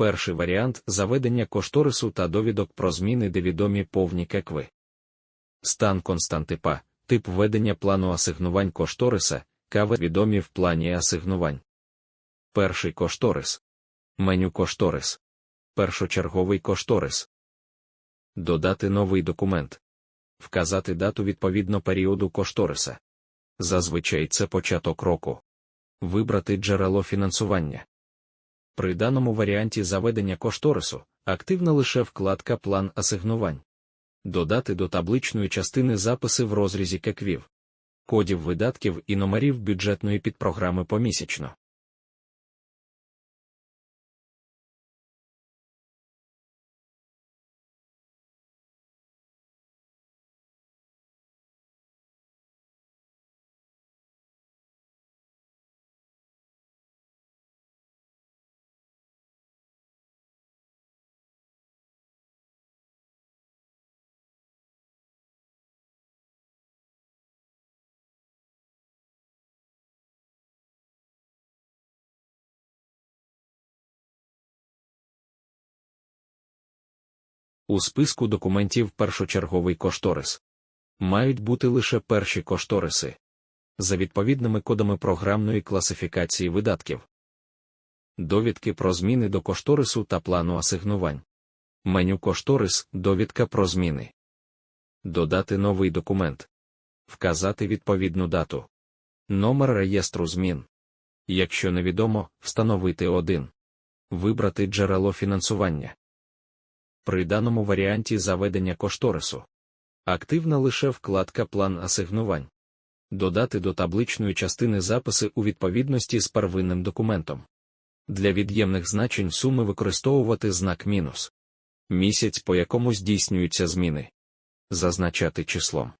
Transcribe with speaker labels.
Speaker 1: Перший варіант заведення кошторису та довідок про зміни, де відомі повні кекви. Стан константипа, тип ведення плану асигнувань кошториса, кави відомі в плані асигнувань. Перший кошторис. Меню кошторис. Першочерговий кошторис. Додати новий документ. Вказати дату відповідно періоду кошториса. Зазвичай це початок року. Вибрати джерело фінансування. При даному варіанті заведення кошторису активна лише вкладка План асигнувань. Додати до табличної частини записи в розрізі кеквів, кодів видатків і номерів бюджетної підпрограми помісячно. У списку документів першочерговий кошторис. Мають бути лише перші кошториси за відповідними кодами програмної класифікації видатків. Довідки про зміни до кошторису та плану асигнувань. Меню кошторис, довідка про зміни. Додати новий документ. Вказати відповідну дату. Номер реєстру змін. Якщо невідомо, встановити один. Вибрати джерело фінансування. При даному варіанті заведення кошторису. Активна лише вкладка План асигнувань. Додати до табличної частини записи у відповідності з первинним документом. Для від'ємних значень суми використовувати знак мінус. Місяць, по якому здійснюються зміни. Зазначати числом.